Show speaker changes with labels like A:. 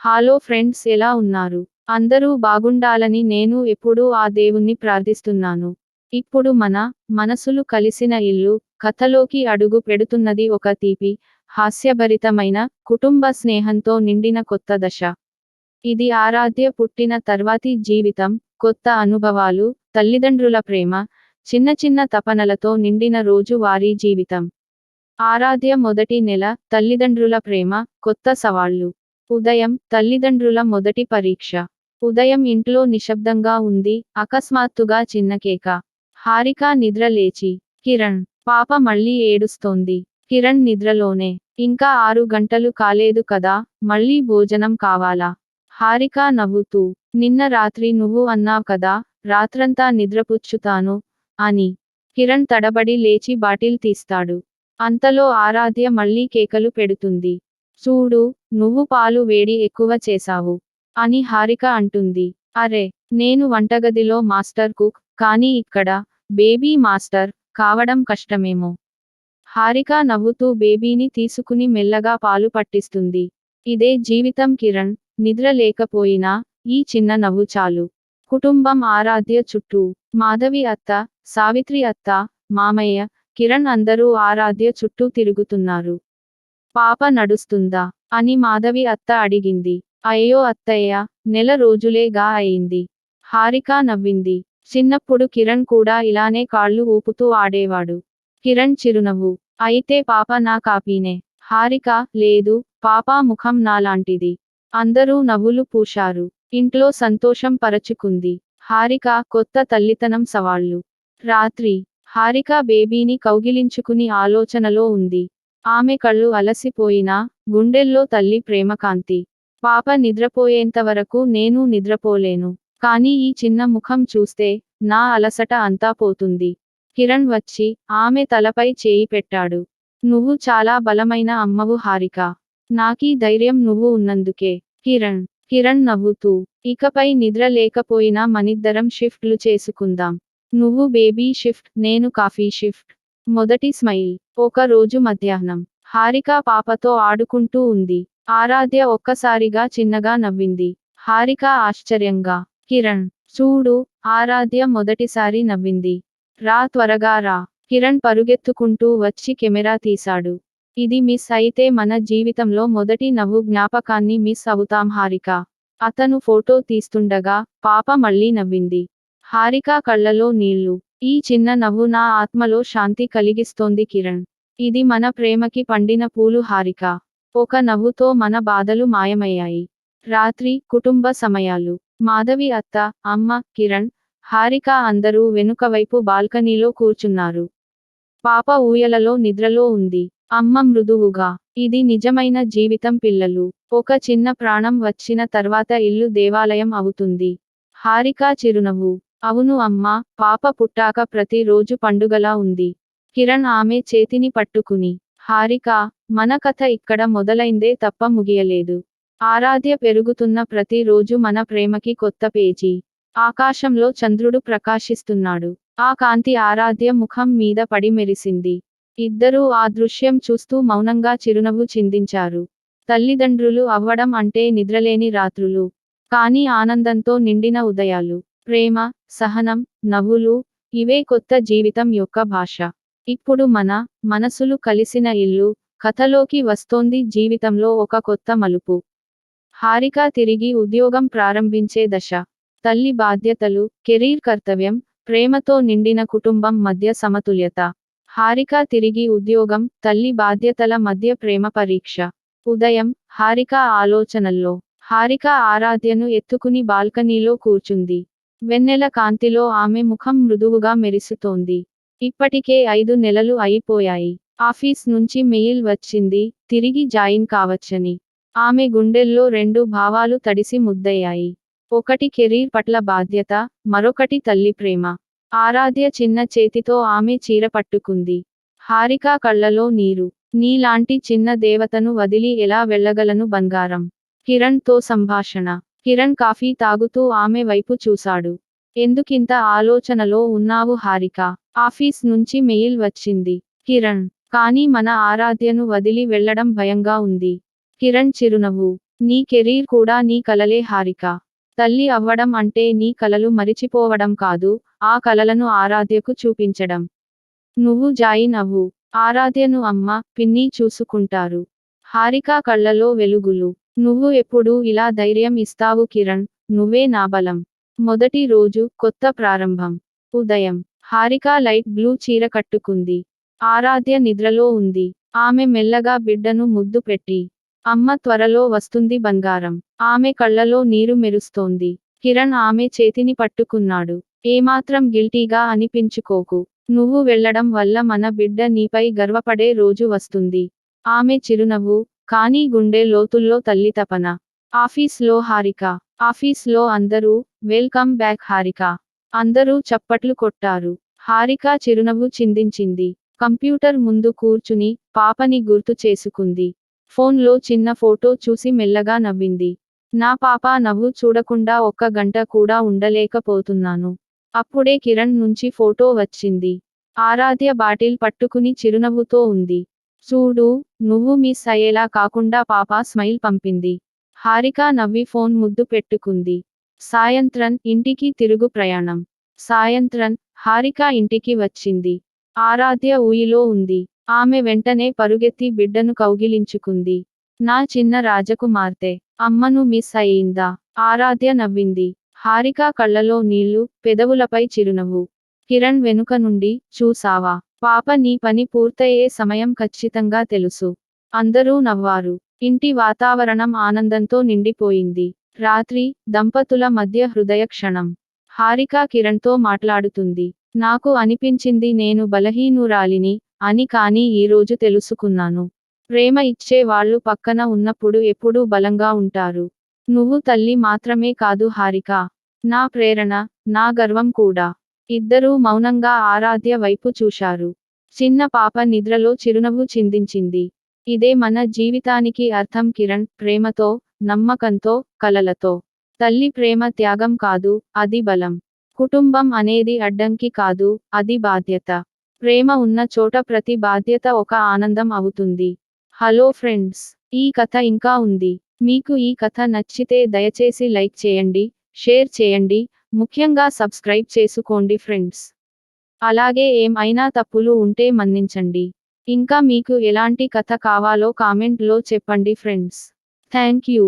A: Hello friends ఎలా ఉన్నారు? అందరూ బాగుండాలని నేను ఎప్పుడూ ఆ దేవుణ్ణి ప్రార్థిస్తున్నాను. ఇప్పుడు మన మనసులు కలిసిన ఇల్లు కథలోకి అడుగు పెడుతున్నది ఒక తీపి హాస్యభరితమైన కుటుంబ స్నేహంతో నిండిన కొత్త దశ. ఇది ఆరాధ్య పుట్టిన తర్వాతి జీవితం కొత్త అనుభవాలు తల్లిదండ్రుల ప్రేమ చిన్న చిన్న తపనలతో నిండిన రోజు వారీ జీవితం. ఆరాధ్య మొదటి నెల తల్లిదండ్రుల ప్రేమ కొత్త సవాళ్ళు. ఉదయం తల్లిదండ్రుల మొదటి పరీక్ష. ఉదయం ఇంట్లో నిశ్శబ్దంగా ఉంది అకస్మాత్తుగా చిన్న కేక. హారిక నిద్ర లేచి. కిరణ్ పాప మళ్ళీ ఏడుస్తోంది. కిరణ్ నిద్రలోనే. ఇంకా ఆరు గంటలు కాలేదు కదా మళ్ళీ భోజనం కావాలా? హారిక నవ్వుతూ. నిన్న రాత్రి నువ్వు అన్నావ్ కదా రాత్రంతా నిద్రపుచ్చుతాను అని. కిరణ్ తడబడి లేచి బాటిల్ తీస్తాడు. అంతలో ఆరాధ్య మళ్ళీ కేకలు పెడుతుంది. చూడు నువ్వు పాలు వేడి ఎక్కువ చేశావు అని హారిక అంటుంది. అరే నేను వంటగదిలో మాస్టర్ కుక్ కానీ ఇక్కడ బేబీ మాస్టర్ కావడం కష్టమేమో. హారిక నవ్వుతూ బేబీని తీసుకుని మెల్లగా పాలు పట్టిస్తుంది. ఇదే జీవితం కిరణ్ నిద్ర లేకపోయినా ఈ చిన్న నవ్వు చాలు. కుటుంబం ఆరాధ్య చుట్టూ మాధవి అత్త సావిత్రి అత్త మామయ్య కిరణ్ అందరూ ఆరాధ్య చుట్టూ తిరుగుతున్నారు. పాప నడుస్తుందా? అని మాధవి అత్త అడిగింది. అయ్యో అత్తయ్య నెల రోజులేగా అయింది. హారిక నవ్వింది. చిన్నప్పుడు కిరణ్ కూడా ఇలానే కాళ్ళు ఊపుతూ ఆడేవాడు. కిరణ్ చిరునవ్వు. అయితే పాప నా కాపీనే. హారిక లేదు పాపా ముఖం నాలాంటిది. అందరూ నవ్వులు పూశారు. ఇంట్లో సంతోషం పరచుకుంది. హారిక కొత్త తల్లితనం సవాళ్ళు. రాత్రి హారిక బేబీని కౌగిలించుకుని ఆలోచనలో ఉంది. ఆమె కళ్ళు అలసిపోయినా గుండెల్లో తల్లి ప్రేమకాంతి. పాప నిద్రపోయేంతవరకు నేను నిద్రపోలేను. కానీ ఈ చిన్న ముఖం చూస్తే నా అలసట అంతా పోతుంది. కిరణ్ వచ్చి ఆమె తలపై చేయి పెట్టాడు. నువ్వు చాలా బలమైన అమ్మవు హారిక. నాకీ ధైర్యం నువ్వు ఉన్నందుకే. కిరణ్ కిరణ్ నవ్వుతూ ఇకపై నిద్ర లేకపోయినా మనిద్దరం షిఫ్ట్లు చేసుకుందాం. నువ్వు బేబీ షిఫ్ట్ నేను కాఫీ షిఫ్ట్. మొదటి స్మైల్. ఒక రోజు మధ్యాహ్నం. హారిక పాపతో ఆడుకుంటూ ఉంది. ఆరాధ్య ఒక్కసారిగా చిన్నగా నవ్వింది. హారిక ఆశ్చర్యంగా కిరణ్ చూడు ఆరాధ్య మొదటిసారి నవ్వింది. రా త్వరగా రా. కిరణ్ పరుగెత్తుకుంటూ వచ్చి కెమెరా తీశాడు. ఇది మిస్ అయితే మన జీవితంలో మొదటి నవ్వు జ్ఞాపకాన్ని మిస్ అవుతాం హారిక. అతను ఫోటో తీస్తుండగా పాప మళ్ళీ నవ్వింది. హారిక కళ్ళలో నీళ్ళు. ఈ చిన్న నవ్వు నా ఆత్మలో శాంతి కలిగిస్తోంది కిరణ్. ఇది మన ప్రేమకి పండిన పూలు హారిక. ఒక నవ్వుతో మన బాధలు మాయమయ్యాయి. రాత్రి కుటుంబ సమయాలు. మాధవి అత్త అమ్మ కిరణ్ హారిక అందరూ వెనుకవైపు బాల్కనీలో కూర్చున్నారు. పాప ఊయలలో నిద్రలో ఉంది. అమ్మ మృదువుగా. ఇది నిజమైన జీవితం పిల్లలు. ఒక చిన్న ప్రాణం వచ్చిన తర్వాత ఇల్లు దేవాలయం అవుతుంది. హారికా చిరునవ్వు. అవును అమ్మా పాప పుట్టాక ప్రతిరోజు పండుగలా ఉంది. కిరణ్ ఆమె చేతిని పట్టుకుని హారిక మన కథ ఇక్కడ మొదలైందే తప్ప ముగియలేదు. ఆరాధ్య పెరుగుతున్న ప్రతిరోజు మన ప్రేమకి కొత్త పేజీ. ఆకాశంలో చంద్రుడు ప్రకాశిస్తున్నాడు. ఆ కాంతి ఆరాధ్య ముఖం మీద పడి మెరిసింది. ఇద్దరూ ఆ దృశ్యం చూస్తూ మౌనంగా చిరునవ్వు చిందించారు. తల్లిదండ్రులు అవ్వడం అంటే నిద్రలేని రాత్రులు కానీ ఆనందంతో నిండిన ఉదయాలు. ప్రేమ సహనం నవ్వులు ఇవే కొత్త జీవితం యొక్క భాష. ఇప్పుడు మన మనసులు కలిసిన ఇల్లు కథలోకి వస్తోంది జీవితంలో ఒక కొత్త మలుపు. హారిక తిరిగి ఉద్యోగం ప్రారంభించే దశ. తల్లి బాధ్యతలు కెరీర్ కర్తవ్యం ప్రేమతో నిండిన కుటుంబం మధ్య సమతుల్యత. హారిక తిరిగి ఉద్యోగం తల్లి బాధ్యతల మధ్య ప్రేమ పరీక్ష. ఉదయం హారిక ఆలోచనల్లో. హారిక ఆరాధ్యను ఎత్తుకుని బాల్కనీలో కూర్చుంది. వెన్నెల కాంతిలో ఆమె ముఖం మృదువుగా మెరిసుతోంది. ఇప్పటికే ఐదు నెలలు అయిపోయాయి. ఆఫీస్ నుంచి మెయిల్ వచ్చింది తిరిగి జాయిన్ కావచ్చని. ఆమె గుండెల్లో రెండు భావాలు తడిసి ముద్దయ్యాయి. ఒకటి కెరీర్ పట్ల బాధ్యత మరొకటి తల్లి ప్రేమ. ఆరాధ్య చిన్న చేతితో ఆమె చీర పట్టుకుంది. హారిక కళ్ళలో నీరు. నీలాంటి చిన్న దేవతను వదిలి ఎలా వెళ్ళగలను బంగారం? కిరణ్తో సంభాషణ. కిరణ్ కాఫీ తాగుతూ ఆమె వైపు చూశాడు. ఎందుకింత ఆలోచనలో ఉన్నావు హారిక? ఆఫీస్ నుంచి మెయిల్ వచ్చింది. కిరణ్. కానీ మన ఆరాధ్యను వదిలి వెళ్ళడం భయంగా ఉంది. కిరణ్ చిరునవ్వు. నీ కెరీర్ కూడా నీ కలలే హారిక. తల్లి అవ్వడం అంటే నీ కలలు మరిచిపోవడం కాదు ఆ కలలను ఆరాధ్యకు చూపించడం. నువ్వు జాయిన్ అవ్వు. ఆరాధ్యను అమ్మ పిన్ని చూసుకుంటారు. హారిక కళ్ళలో వెలుగులు. నువ్వు ఎప్పుడూ ఇలా ధైర్యం ఇస్తావు కిరణ్ నువ్వే నా బలం. మొదటి రోజు కొత్త ప్రారంభం. ఉదయం. హారిక లైట్ బ్లూ చీర కట్టుకుంది. ఆరాధ్య నిద్రలో ఉంది. ఆమె మెల్లగా బిడ్డను ముద్దు పెట్టి. అమ్మ త్వరలో వస్తుంది బంగారం. ఆమె కళ్ళలో నీరు మెరుస్తోంది. కిరణ్ ఆమె చేతిని పట్టుకున్నాడు. ఏమాత్రం గిల్టీగా అనిపించుకోకు. నువ్వు వెళ్ళడం వల్ల మన బిడ్డ నీపై గర్వపడే రోజు వస్తుంది. ఆమె చిరునవ్వు కానీ గుండె లోతుల్లో తల్లి తపన ఆఫీస్లో హారిక. ఆఫీస్లో అందరూ వెల్కమ్ బ్యాక్ హారిక. అందరూ చప్పట్లు కొట్టారు. హారిక చిరునవ్వు చిందించింది. కంప్యూటర్ ముందు కూర్చుని పాపని గుర్తు చేసుకుంది. ఫోన్లో చిన్న ఫోటో చూసి మెల్లగా నవ్వింది. నా పాప నవ్వు చూడకుండా ఒక్క గంట కూడా ఉండలేకపోతున్నాను. అప్పుడే కిరణ్ నుంచి ఫోటో వచ్చింది. ఆరాధ్య బాటిల్ పట్టుకుని చిరునవ్వుతో ఉంది. చూడు నువ్వు మిస్ అయ్యేలా కాకుండా పాప స్మైల్ పంపింది. హారిక నవ్వి ఫోన్ ముద్దు పెట్టుకుంది. సాయంత్రం ఇంటికి తిరుగు ప్రయాణం. సాయంత్రం హారిక ఇంటికి వచ్చింది. ఆరాధ్య ఊయిలో ఉంది. ఆమె వెంటనే పరుగెత్తి బిడ్డను కౌగిలించుకుంది. నా చిన్న రాజకుమార్తె అమ్మను మిస్ అయిందా? ఆరాధ్య నవ్వింది. హారిక కళ్ళలో నీళ్ళు పెదవులపై చిరునవ్వు. కిరణ్ వెనుక నుండి చూసావా పాప నీ పని పూర్తయ్యే సమయం ఖచ్చితంగా తెలుసు. అందరూ నవ్వారు. ఇంటి వాతావరణం ఆనందంతో నిండిపోయింది. రాత్రి దంపతుల మధ్య హృదయ క్షణం హారిక కిరణ్తో మాట్లాడుతుంది. నాకు అనిపించింది నేను బలహీనురాలిని అని కానీ ఈరోజు తెలుసుకున్నాను. ప్రేమ ఇచ్చే వాళ్ళు పక్కన ఉన్నప్పుడు ఎప్పుడూ బలంగా ఉంటారు. నువ్వు తల్లి మాత్రమే కాదు హారిక. నా ప్రేరణ నా గర్వం కూడా. ఇద్దరూ మౌనంగా ఆరాధ్య వైపు చూశారు. చిన్న పాప నిద్రలో చిరునవ్వు చిందించింది. ఇదే మన జీవితానికి అర్థం కిరణ్ ప్రేమతో నమ్మకంతో కలలతో. తల్లి ప్రేమ త్యాగం కాదు అది బలం. కుటుంబం అనేది అడ్డంకి కాదు అది బాధ్యత. ప్రేమ ఉన్న చోట ప్రతి బాధ్యత ఒక ఆనందం అవుతుంది. హలో ఫ్రెండ్స్ ఈ కథ ఇంకా ఉంది. మీకు ఈ కథ నచ్చితే దయచేసి లైక్ చేయండి షేర్ చేయండి ముఖ్యంగా సబ్స్క్రైబ్ చేసుకోండి ఫ్రెండ్స్. అలాగే ఏమైనా తప్పులు ఉంటే మన్నించండి. ఇంకా మీకు ఎలాంటి కథ కావాలో కామెంట్లో చెప్పండి ఫ్రెండ్స్. Thank you.